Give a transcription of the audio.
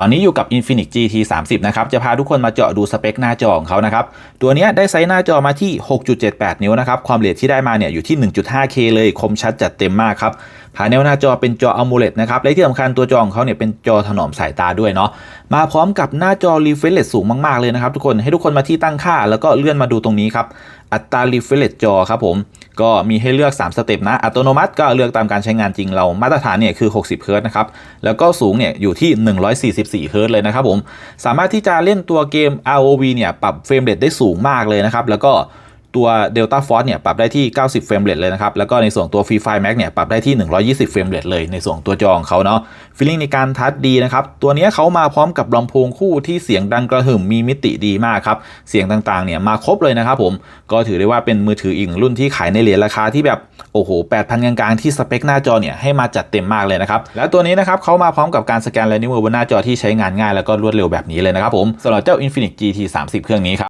ตอนนี้อยู่กับ Infinix GT 30นะครับ จะพาทุกคนมาเจาะดูสเปคหน้าจอของเขานะครับ ตัวนี้ได้ไซส์หน้าจอมาที่ 6.78 นิ้วนะครับ ความละเอียดที่ได้มาเนี่ยอยู่ที่ 1.5K เลยคมชัดจัดเต็มมากครับภายในหน้าจอเป็นจอ AMOLED นะครับ และที่สำคัญตัวจอของเขาเนี่ยเป็นจอถนอมสายตาด้วยเนาะ มาพร้อมกับหน้าจอ refresh rate สูงมากๆเลยนะครับทุกคน ให้ทุกคนมาที่ตั้งค่า แล้วก็เลื่อนมาดูตรงนี้ครับ อัตรา refresh จอครับผม ก็มีให้เลือก 3 สเต็ปนะ อัตโนมัติก็เลือกตามการใช้งานจริงเรามาตรฐานเนี่ยคือ 60เฮิรตนะครับ แล้วก็สูงเนี่ยอยู่ที่ 144เฮิรตเลยนะครับผม สามารถที่จะเล่นตัวเกม ROV เนี่ยปรับเฟรมเรทได้สูงมากเลยนะครับ แล้วก็ ตัว Delta Force เนี่ยปรับได้ที่ 90 เฟรมเรทเลยนะครับ แล้วก็ในส่วนตัว Free Fire Max เนี่ยปรับได้ที่ 120 เฟรมเรทเลยในส่วนตัวจอของเขาเนาะฟีลลิ่งในการทัชดีนะครับ ตัวนี้เขามาพร้อมกับลำโพงคู่ที่เสียงดังกระหึ่มมีมิติดีมากครับ เสียงต่างๆเนี่ยมาครบเลยนะครับผม ก็ถือได้ว่าเป็นมือถืออีกรุ่นที่ขายในเหรียญราคาที่แบบโอ้โห 8,000 กลางๆ ที่สเปคหน้าจอเนี่ยให้มาจัดเต็มมากเลยนะครับ แล้วตัวนี้นะครับเขามาพร้อมกับการสแกนลายนิ้วมือบนหน้าจอที่ใช้งานง่ายแล้วก็รวดเร็วแบบนี้เลยนะครับผมสำหรับเจ้า Infinix GT 30 เครื่องนี้ครับ